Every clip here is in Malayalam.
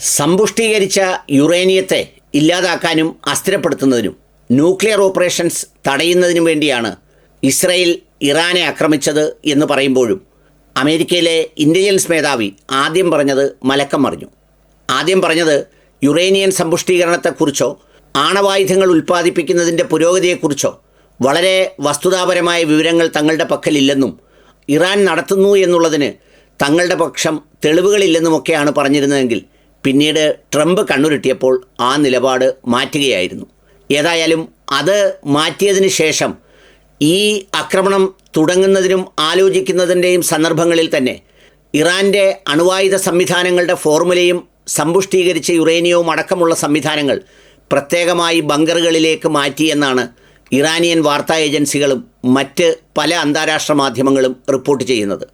സമ്പുഷ്ടീകരിച്ച യുറേനിയത്തെ ഇല്ലാതാക്കാനും അസ്ഥിരപ്പെടുത്തുന്നതിനും ന്യൂക്ലിയർ ഓപ്പറേഷൻസ് തടയുന്നതിനും വേണ്ടിയാണ് ഇസ്രയേൽ ഇറാനെ ആക്രമിച്ചത് എന്ന് പറയുമ്പോഴും അമേരിക്കയിലെ ഇന്റലിജൻസ് മേധാവി ആദ്യം പറഞ്ഞത് മലക്കം മറിഞ്ഞു. ആദ്യം പറഞ്ഞത് യുറേനിയൻ സമ്പുഷ്ടീകരണത്തെക്കുറിച്ചോ ആണവായുധങ്ങൾ ഉൽപ്പാദിപ്പിക്കുന്നതിന്റെ പുരോഗതിയെക്കുറിച്ചോ വളരെ വസ്തുതാപരമായ വിവരങ്ങൾ തങ്ങളുടെ പക്കലില്ലെന്നും ഇറാൻ നടത്തുന്നു എന്നുള്ളതിന് തങ്ങളുടെ പക്ഷം തെളിവുകളില്ലെന്നുമൊക്കെയാണ് പറഞ്ഞിരുന്നതെങ്കിൽ പിന്നീട് ട്രംപ് കണ്ണുരുട്ടിയപ്പോൾ ആ നിലപാട് മാറ്റുകയായിരുന്നു. ഏതായാലും അത് മാറ്റിയതിന് ശേഷം ഈ ആക്രമണം തുടങ്ങുന്നതിനും ആലോചിക്കുന്നതിന്റെയും സന്ദർഭങ്ങളിൽ തന്നെ ഇറാന്റെ അണുവായുധ സംവിധാനങ്ങളുടെ ഫോർമുലയും സമ്പുഷ്ടീകരിച്ച യുറേനിയവും അടക്കമുള്ള സംവിധാനങ്ങൾ പ്രത്യേകമായി ബങ്കറുകളിലേക്ക് മാറ്റിയെന്നാണ് ഇറാനിയൻ വാർത്താ ഏജൻസികളും മറ്റ് പല അന്താരാഷ്ട്ര മാധ്യമങ്ങളും റിപ്പോർട്ട് ചെയ്യുന്നത്.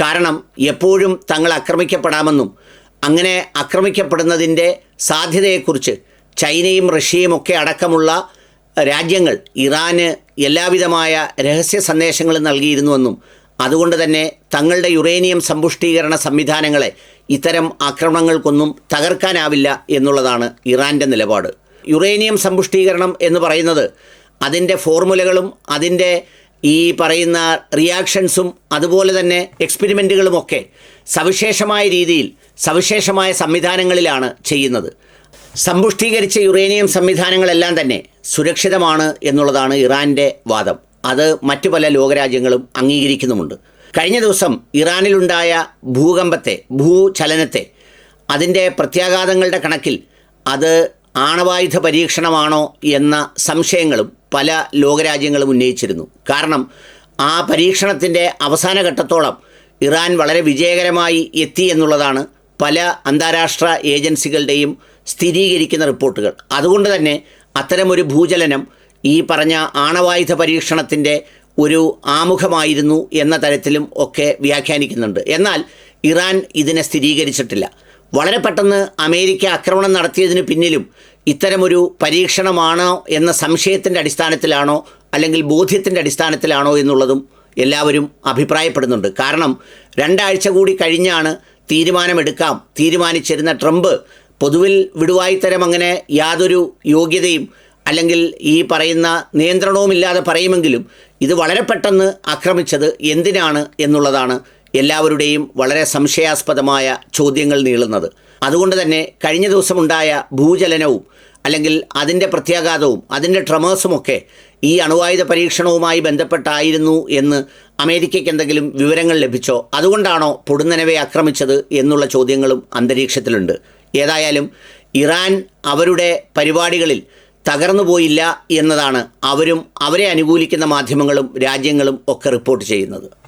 കാരണം എപ്പോഴും തങ്ങൾ ആക്രമിക്കപ്പെടാമെന്നും അങ്ങനെ ആക്രമിക്കപ്പെടുന്നതിന്റെ സാധ്യതയെക്കുറിച്ച് ചൈനയും റഷ്യയും ഒക്കെ അടക്കമുള്ള രാജ്യങ്ങൾ ഇറാന് എല്ലാവിധമായ രഹസ്യ സന്ദേശങ്ങൾ നൽകിയിരുന്നുവെന്നും അതുകൊണ്ട് തന്നെ തങ്ങളുടെ യുറേനിയം സമ്പുഷ്ടീകരണ സംവിധാനങ്ങളെ ഇത്തരം ആക്രമണങ്ങൾക്കൊന്നും തകർക്കാനാവില്ല എന്നുള്ളതാണ് ഇറാന്റെ നിലപാട്. യുറേനിയം സമ്പുഷ്ടീകരണം എന്ന് പറയുന്നത് അതിന്റെ ഫോർമുലകളും അതിന്റെ ഈ പറയുന്ന റിയാക്ഷൻസും അതുപോലെ തന്നെ എക്സ്പെരിമെന്റുകളുമൊക്കെ സവിശേഷമായ രീതിയിൽ സവിശേഷമായ സംവിധാനങ്ങളിലാണ് ചെയ്യുന്നത്. സമ്പുഷ്ടീകരിച്ച യുറേനിയം സംവിധാനങ്ങളെല്ലാം തന്നെ സുരക്ഷിതമാണ് എന്നുള്ളതാണ് ഇറാന്റെ വാദം. അത് മറ്റു പല ലോകരാജ്യങ്ങളും അംഗീകരിക്കുന്നുമുണ്ട്. കഴിഞ്ഞ ദിവസം ഇറാനിലുണ്ടായ ഭൂകമ്പത്തെ ഭൂചലനത്തെ അതിന്റെ പ്രത്യാഘാതങ്ങളുടെ കണക്കിൽ അത് ആണവായുധ പരീക്ഷണമാണോ എന്ന സംശയങ്ങളും പല ലോകരാജ്യങ്ങളും ഉന്നയിച്ചിരുന്നു. കാരണം ആ പരീക്ഷണത്തിന്റെ അവസാന ഘട്ടത്തോളം ഇറാൻ വളരെ വിജയകരമായി എത്തി എന്നുള്ളതാണ് പല അന്താരാഷ്ട്ര ഏജൻസികളുടെയും സ്ഥിരീകരിക്കുന്ന റിപ്പോർട്ടുകൾ. അതുകൊണ്ട് തന്നെ അത്തരമൊരു ഭൂചലനം ഈ പറഞ്ഞ ആണവായുധ പരീക്ഷണത്തിന്റെ ഒരു ആമുഖമായിരുന്നു എന്ന തരത്തിലും ഒക്കെ വ്യാഖ്യാനിക്കുന്നുണ്ട്. എന്നാൽ ഇറാൻ ഇതിനെ സ്ഥിരീകരിച്ചിട്ടില്ല. വളരെ പെട്ടെന്ന് അമേരിക്ക ആക്രമണം നടത്തിയതിന് പിന്നിലും ഇത്തരമൊരു പരീക്ഷണമാണോ എന്ന സംശയത്തിന്റെ അടിസ്ഥാനത്തിലാണോ അല്ലെങ്കിൽ ബോധ്യത്തിന്റെ അടിസ്ഥാനത്തിലാണോ എന്നുള്ളതും എല്ലാവരും അഭിപ്രായപ്പെടുന്നുണ്ട്. കാരണം രണ്ടാഴ്ച കൂടി കഴിഞ്ഞാണ് തീരുമാനമെടുക്കാം. തീരുമാനിച്ചിരുന്ന ട്രംപ് പൊതുവിൽ വിടുവായിത്തരം അങ്ങനെ യാതൊരു യോഗ്യതയും അല്ലെങ്കിൽ ഈ പറയുന്ന നിയന്ത്രണവുമില്ലാതെ പറയുമെങ്കിലും ഇത് വളരെ പെട്ടെന്ന് ആക്രമിച്ചത് എന്തിനാണ് എന്നുള്ളതാണ് എല്ലാവരുടെയും വളരെ സംശയാസ്പദമായ ചോദ്യങ്ങൾ നീളുന്നത്. അതുകൊണ്ട് തന്നെ കഴിഞ്ഞ ദിവസമുണ്ടായ ഭൂചലനവും അല്ലെങ്കിൽ അതിന്റെ പ്രത്യാഘാതവും അതിന്റെ ട്രമേഴ്സുമൊക്കെ ഈ അണുവായുധ പരീക്ഷണവുമായി ബന്ധപ്പെട്ടായിരുന്നു എന്ന് അമേരിക്കയ്ക്ക് എന്തെങ്കിലും വിവരങ്ങൾ ലഭിച്ചോ? അതുകൊണ്ടാണോ പൊടുന്നനവെ ആക്രമിച്ചത് എന്നുള്ള ചോദ്യങ്ങളും അന്തരീക്ഷത്തിലുണ്ട്. ഏതായാലും ഇറാൻ അവരുടെ പരിപാടികളിൽ തകർന്നു പോയില്ല എന്നതാണ് അവരും അവരെ അനുകൂലിക്കുന്ന മാധ്യമങ്ങളും രാജ്യങ്ങളും ഒക്കെ റിപ്പോർട്ട് ചെയ്യുന്നത്.